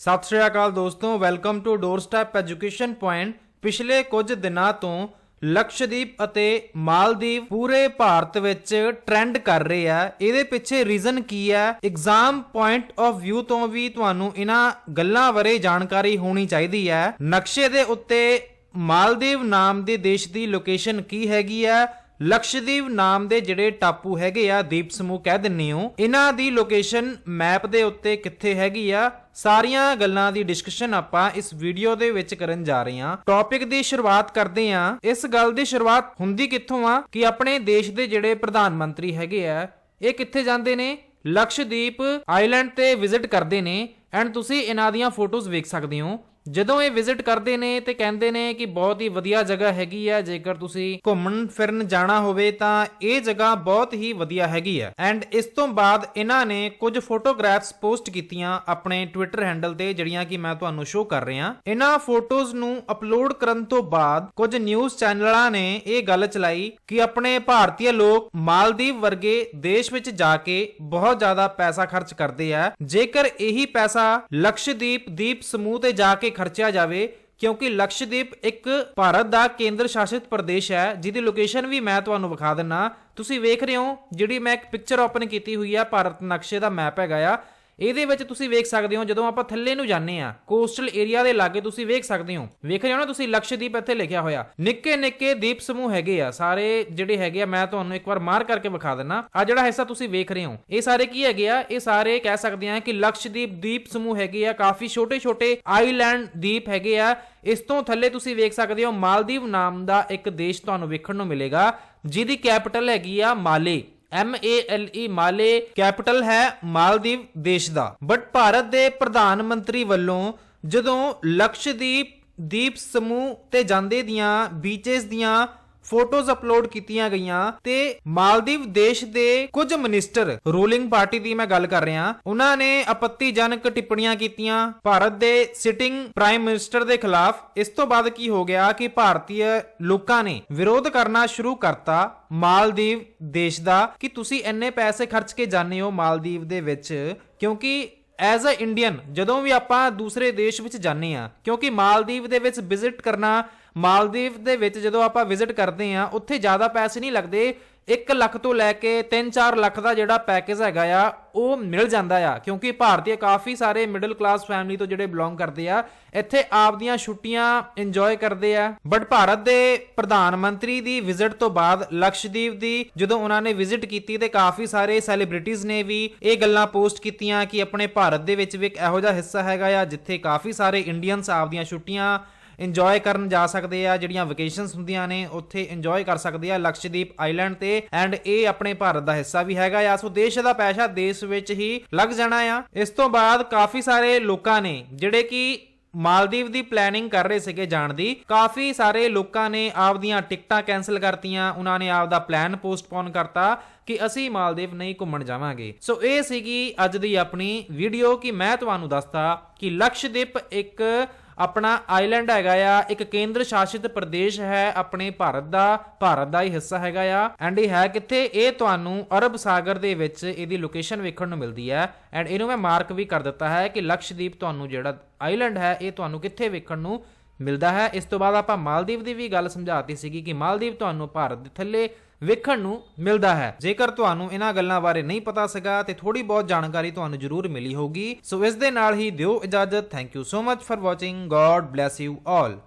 ਸਤਿ ਸ਼੍ਰੀ ਅਕਾਲ ਦੋਸਤੋ welcome to Doorstep Education Point ਪਿਛਲੇ ਕੁਝ ਦਿਨਾਂ ਤੋਂ ਲਕਸ਼ਦੀਪ ਅਤੇ ਮਾਲਦੀਵ ਪੂਰੇ ਭਾਰਤ ਵਿੱਚ ਟ੍ਰੈਂਡ ਕਰ ਰਹੇ ਆ। ਇਹਦੇ ਪਿੱਛੇ ਰੀਜ਼ਨ ਕੀ ਹੈ ਐਗਜ਼ਾਮ ਪੁਆਇੰਟ ਆਫ View ਤੋਂ ਵੀ ਤੁਹਾਨੂੰ ਇਹਨਾਂ ਗੱਲਾਂ ਬਾਰੇ ਜਾਣਕਾਰੀ ਹੋਣੀ ਚਾਹੀਦੀ ਹੈ ਨਕਸ਼ੇ ਦੇ ਉੱਤੇ ਮਾਲਦੀਵ ਨਾਮ ਦੇ ਦੇਸ਼ ਦੀ ਲੋਕੇਸ਼ਨ ਕੀ ਹੈਗੀ ਹੈ ਲਕਸ਼ਦੀਪ ਨਾਮ ਦੇ ਜਿਹੜੇ ਟਾਪੂ ਹੈਗੇ ਆ, ਦੀਪ ਸਮੂਹ ਕਹਿ ਦਿੰਨੇ ਹੋ। ਇਹਨਾਂ ਦੀ ਲੋਕੇਸ਼ਨ ਮੈਪ ਦੇ ਉੱਤੇ ਕਿੱਥੇ ਹੈਗੀ ਆ? ਸਾਰੀਆਂ ਗੱਲਾਂ ਦੀ ਡਿਸਕਸ਼ਨ ਆਪਾਂ ਇਸ ਵੀਡੀਓ ਦੇ ਵਿੱਚ ਕਰਨ ਜਾ ਰਹੇ ਹਾਂ। ਟੌਪਿਕ ਦੀ ਸ਼ੁਰੂਆਤ ਕਰਦੇ ਹਾਂ। ਇਸ ਗੱਲ ਦੀ ਸ਼ੁਰੂਆਤ ਹੁੰਦੀ ਕਿੱਥੋਂ ਆ? ਕਿ ਆਪਣੇ ਦੇਸ਼ ਦੇ ਜਿਹੜੇ ਪ੍ਰਧਾਨ ਮੰਤਰੀ ਹੈਗੇ ਆ, ਇਹ ਕਿੱਥੇ ਜਾਂਦੇ ਨੇ? ਲਕਸ਼ਦੀਪ ਆਈਲੈਂਡ ਤੇ ਵਿਜ਼ਿਟ ਕਰਦੇ ਨੇ। ਐਂਡ ਤੁਸੀਂ ਇਹਨਾਂ ਦੀਆਂ ਫੋਟੋਜ਼ ਵੇਖ ਸਕਦੇ ਹੋ। ਜਦੋਂ ਇਹ ਵਿਜ਼ਿਟ ਕਰਦੇ ਨੇ ਤੇ ਕਹਿੰਦੇ ਨੇ ਕਿ ਬਹੁਤ ਹੀ ਵਧੀਆ ਜਗ੍ਹਾ ਹੈਗੀ ਹੈ ਜੇਕਰ ਤੁਸੀਂ ਘੁੰਮਣ ਫਿਰਨ ਜਾਣਾ ਹੋਵੇ ਤਾਂ ਇਹ ਜਗ੍ਹਾ ਬਹੁਤ ਹੀ ਵਧੀਆ ਹੈਗੀ ਹੈ ਐਂਡ ਇਸ ਤੋਂ ਬਾਅਦ ਇਹਨਾਂ ਨੇ ਕੁਝ ਫੋਟੋਗ੍ਰਾਫਸ ਪੋਸਟ ਕੀਤੀਆਂ ਆਪਣੇ ਟਵਿੱਟਰ ਹੈਂਡਲ ਤੇ, ਜਿਹੜੀਆਂ ਕਿ ਮੈਂ ਤੁਹਾਨੂੰ ਸ਼ੋਅ ਕਰ ਰਿਹਾ। ਇਹਨਾਂ ਫੋਟੋਜ਼ ਨੂੰ ਅਪਲੋਡ ਕਰਨ ਤੋਂ ਬਾਅਦ ਕੁਝ ਨਿਊਜ਼ ਚੈਨਲਾਂ ਨੇ ਇਹ ਗੱਲ ਚਲਾਈ ਕਿ ਆਪਣੇ ਭਾਰਤੀ ਲੋਕ ਮਾਲਦੀਵ ਵਰਗੇ ਦੇਸ਼ ਵਿੱਚ ਜਾ ਕੇ ਬਹੁਤ ਜ਼ਿਆਦਾ ਪੈਸਾ ਖਰਚ ਕਰਦੇ ਆ। ਜੇਕਰ ਇਹੀ ਪੈਸਾ ਲਕਸ਼ਦੀਪ ਦੀਪ ਸਮੂਹ ਤੇ ਜਾ ਕੇ ਖਰਚਿਆ ਜਾਵੇ, ਕਿਉਂਕਿ ਲਕਸ਼ਦੀਪ ਇੱਕ ਭਾਰਤ ਦਾ ਕੇਂਦਰ ਸ਼ਾਸਿਤ ਪ੍ਰਦੇਸ਼ ਹੈ, ਜਿਹਦੀ ਲੋਕੇਸ਼ਨ ਵੀ ਮੈਂ ਤੁਹਾਨੂੰ ਵਿਖਾ ਦਿੰਨਾ। ਤੁਸੀਂ ਵੇਖ ਰਹੇ ਹੋ, ਜਿਹੜੀ ਮੈਂ ਇੱਕ ਪਿਕਚਰ ਓਪਨ ਕੀਤੀ ਹੋਈ ਆ, ਭਾਰਤ ਨਕਸ਼ੇ ਦਾ ਮੈਪ ਹੈਗਾ ਆ। ਇਹਦੇ ਵਿੱਚ ਤੁਸੀਂ ਵੇਖ ਸਕਦੇ ਹੋ, ਜਦੋਂ ਆਪਾਂ ਥੱਲੇ ਨੂੰ ਜਾਂਦੇ ਆ ਕੋਸਟਲ ਏਰੀਆ ਦੇ ਲਾਗੇ ਤੁਸੀਂ ਵੇਖ ਸਕਦੇ ਹੋ। ਵੇਖ ਰਹੇ ਹੋ ਨਾ ਤੁਸੀਂ, ਲਕਸ਼ਦੀਪ ਇੱਥੇ ਲਿਖਿਆ ਹੋਇਆ। ਨਿੱਕੇ ਨਿੱਕੇ ਦੀਪ ਸਮੂਹ ਹੈਗੇ ਆ, ਸਾਰੇ ਜਿਹੜੇ ਹੈਗੇ ਆ, ਮੈਂ ਤੁਹਾਨੂੰ ਇੱਕ ਵਾਰ ਮਾਰ ਕਰਕੇ ਵਿਖਾ ਦਿੰਨਾ। ਆ ਜਿਹੜਾ ਹਿੱਸਾ ਤੁਸੀਂ ਵੇਖ ਰਹੇ ਹੋ, ਇਹ ਸਾਰੇ ਕੀ ਹੈਗੇ ਆ? ਇਹ ਸਾਰੇ ਕਹਿ ਸਕਦੇ ਆ ਕਿ ਲਕਸ਼ਦੀਪ ਦੀਪ ਸਮੂਹ ਹੈਗੇ ਆ, ਕਾਫੀ ਛੋਟੇ ਛੋਟੇ ਆਈਲੈਂਡ ਦੀਪ ਹੈਗੇ ਆ। ਇਸ ਤੋਂ ਥੱਲੇ ਤੁਸੀਂ ਵੇਖ ਸਕਦੇ ਹੋ, ਮਾਲਦੀਵ ਨਾਮ ਦਾ ਇੱਕ ਦੇਸ਼ ਤੁਹਾਨੂੰ ਵੇਖਣ ਨੂੰ ਮਿਲੇਗਾ, ਜਿਹਦੀ ਕੈਪੀਟਲ ਹੈਗੀ ਆ Male. M A L E Male capital ਹੈ ਮਾਲਦੀਵ ਦੇਸ਼ ਦਾ। ਬਟ ਭਾਰਤ ਦੇ ਪ੍ਰਧਾਨ ਮੰਤਰੀ ਵੱਲੋਂ ਜਦੋਂ ਲਕਸ਼ਦੀਪ ਦੀਪ ਸਮੂਹ ਤੇ ਜਾਂਦੇ ਦੀਆਂ ਬੀਚਸ ਦੀਆਂ ਫੋਟੋਜ਼ ਅਪਲੋਡ ਕੀਤੀਆਂ ਗਈਆਂ ਤੇ ਮਾਲਦੀਵ ਦੇਸ਼ ਦੇ ਕੁਝ ਮਿਨਿਸਟਰ, ਰੂਲਿੰਗ ਪਾਰਟੀ ਦੀ ਮੈਂ ਗੱਲ ਕਰ ਰਿਹਾ, ਉਹਨਾਂ ਨੇ ਆਪੱਤੀਜਨਕ ਟਿੱਪਣੀਆਂ ਕੀਤੀਆਂ। ਭਾਰਤ ਦੇ ਸਿਟਿੰਗ ਪ੍ਰਾਈਮ ਮਿਨਿਸਟਰ ਦੇ ਖਿਲਾਫ ਇਸ ਤੋਂ ਬਾਅਦ ਕੀ ਹੋ ਗਿਆ ਕਿ ਭਾਰਤੀ ਲੋਕਾਂ ਨੇ ਵਿਰੋਧ ਕਰਨਾ ਸ਼ੁਰੂ ਕਰਤਾ ਮਾਲਦੀਵ ਦੇਸ਼ ਦਾ। ਕਿ ਤੁਸੀਂ ਇੰਨੇ ਪੈਸੇ ਖਰਚ ਕੇ ਜਾਂਦੇ ਹੋ ਮਾਲਦੀਵ ਦੇ ਵਿੱਚ? ਕਿਉਂਕਿ ਐਜ਼ ਅ ਇੰਡੀਅਨ ਜਦੋਂ ਵੀ ਆਪਾਂ ਦੂਸਰੇ ਦੇਸ਼ ਵਿੱਚ ਜਾਂਦੇ ਆ ਕਿਉਂਕਿ ਮਾਲਦੀਵ ਦੇ ਵਿੱਚ ਵਿਜ਼ਿਟ ਕਰਨਾ, ਮਾਲਦੀਵ ਦੇ ਵਿੱਚ ਜਦੋਂ ਆਪਾਂ ਵਿਜ਼ਿਟ ਕਰਦੇ ਆ ਉੱਥੇ ਜ਼ਿਆਦਾ ਪੈਸੇ ਨਹੀਂ ਲੱਗਦੇ 1 ਲੱਖ ਤੋਂ ਲੈ ਕੇ 3-4 ਲੱਖ ਦਾ ਜਿਹੜਾ ਪੈਕੇਜ ਹੈਗਾ ਆ, ਉਹ ਮਿਲ ਜਾਂਦਾ ਆ, ਕਿਉਂਕਿ ਭਾਰਤੀ ਕਾਫੀ ਸਾਰੇ ਮਿਡਲ ਕਲਾਸ ਫੈਮਿਲੀ ਤੋਂ ਜਿਹੜੇ ਬਿਲੋਂਗ ਕਰਦੇ ਆ, ਇੱਥੇ ਆਪਦੀਆਂ ਛੁੱਟੀਆਂ ਇੰਜੋਏ ਕਰਦੇ ਆ। ਬਟ ਭਾਰਤ ਦੇ ਪ੍ਰਧਾਨ ਮੰਤਰੀ ਦੀ ਵਿਜ਼ਿਟ ਤੋਂ ਬਾਅਦ ਲਕਸ਼ਦੀਪ ਦੀ ਜਦੋਂ ਉਹਨਾਂ ਨੇ ਵਿਜ਼ਿਟ ਕੀਤੀ ਤੇ ਕਾਫੀ ਸਾਰੇ ਸੈਲੀਬ੍ਰਿਟੀਜ਼ ਨੇ ਵੀ ਇਹ ਗੱਲਾਂ ਪੋਸਟ ਕੀਤੀਆਂ ਕਿ ਆਪਣੇ ਭਾਰਤ ਦੇ ਵਿੱਚ ਵੀ ਇੱਕ ਇਹੋ ਜਿਹਾ ਹਿੱਸਾ ਹੈਗਾ ਆ, ਜਿੱਥੇ ਕਾਫੀ ਸਾਰੇ ਇੰਡੀਅਨਸ ਆਪਦੀਆਂ ਛੁੱਟੀਆਂ ਇੰਜੋਏ ਕਰਨ ਜਾ ਸਕਦੇ ਆ, ਜਿਹੜੀਆਂ ਵਕੇਸ਼ਨਸ ਹੁੰਦੀਆਂ ਨੇ, ਉੱਥੇ ਇੰਜੋਏ ਕਰ ਸਕਦੇ ਆ ਲਕਸ਼ਦੀਪ ਆਈਲੈਂਡ ਤੇ। ਐਂਡ ਇਹ ਆਪਣੇ ਭਾਰਤ ਦਾ ਹਿੱਸਾ ਵੀ ਹੈਗਾ ਆ। ਸੋ ਦੇਸ਼ ਦਾ ਪੈਸਾ ਦੇਸ਼ ਵਿੱਚ ਹੀ ਲੱਗ ਜਾਣਾ ਆ। ਇਸ ਤੋਂ ਬਾਅਦ ਕਾਫੀ ਸਾਰੇ ਲੋਕਾਂ ਨੇ, ਜਿਹੜੇ ਕਿ ਮਾਲਦੀਵ ਦੀ ਪਲੈਨਿੰਗ ਕਰ ਰਹੇ ਸੀਗੇ ਜਾਣ ਦੀ, ਕਾਫੀ ਸਾਰੇ ਲੋਕਾਂ ਨੇ ਆਪਦੀਆਂ ਟਿਕਟਾਂ ਕੈਨਸਲ ਕਰਤੀਆਂ। ਉਹਨਾਂ ਨੇ ਆਪਦਾ ਪਲਾਨ ਪੋਸਟਪੋਨ ਕਰਤਾ ਕਿ ਅਸੀਂ ਮਾਲਦੀਵ ਨਹੀਂ ਘੁੰਮਣ ਜਾਵਾਂਗੇ। ਸੋ ਇਹ ਸੀਗੀ ਅੱਜ ਦੀ ਆਪਣੀ ਵੀਡੀਓ ਕਿ ਮੈਂ ਤੁਹਾਨੂੰ ਦੱਸਤਾ ਕਿ ਲਕਸ਼ਦੀਪ ਇੱਕ ਆਪਣਾ ਆਈਲੈਂਡ ਹੈਗਾ ਆ, ਇੱਕ ਕੇਂਦਰ ਸ਼ਾਸਿਤ ਪ੍ਰਦੇਸ਼ ਹੈ ਆਪਣੇ ਭਾਰਤ ਦਾ ਭਾਰਤ ਦਾ ਹੀ ਹਿੱਸਾ ਹੈਗਾ ਆ। ਐਂਡ ਇਹ ਹੈ ਕਿੱਥੇ? ਇਹ ਤੁਹਾਨੂੰ ਅਰਬ ਸਾਗਰ ਦੇ ਵਿੱਚ ਇਹਦੀ ਲੋਕੇਸ਼ਨ ਵੇਖਣ ਨੂੰ ਮਿਲਦੀ ਹੈ। ਐਂਡ ਇਹਨੂੰ ਮੈਂ ਮਾਰਕ ਵੀ ਕਰ ਦਿੱਤਾ ਹੈ ਕਿ ਲਕਸ਼ਦੀਪ ਤੁਹਾਨੂੰ ਜਿਹੜਾ ਆਈਲੈਂਡ ਹੈ, ਇਹ ਤੁਹਾਨੂੰ ਕਿੱਥੇ ਵੇਖਣ ਨੂੰ ਮਿਲਦਾ ਹੈ। ਇਸ ਤੋਂ ਬਾਅਦ ਆਪਾਂ ਮਾਲਦੀਵ ਦੀ ਵੀ ਗੱਲ ਸਮਝਾਤੀ ਸੀਗੀ ਕਿ ਮਾਲਦੀਵ ਤੁਹਾਨੂੰ ਭਾਰਤ ਦੇ ਥੱਲੇ ਵੇਖਣ ਨੂੰ ਮਿਲਦਾ ਹੈ। ਜੇਕਰ ਤੁਹਾਨੂੰ ਇਹਨਾਂ ਗੱਲਾਂ ਬਾਰੇ ਨਹੀਂ ਪਤਾ ਸੀਗਾ ਤੇ ਥੋੜੀ ਬਹੁਤ ਜਾਣਕਾਰੀ ਤੁਹਾਨੂੰ ਜ਼ਰੂਰ ਮਿਲੀ ਹੋਊਗੀ। ਸੋ ਇਸ ਦੇ ਨਾਲ ਹੀ ਦਿਓ ਇਜਾਜ਼ਤ। Thank you so much for watching God bless you all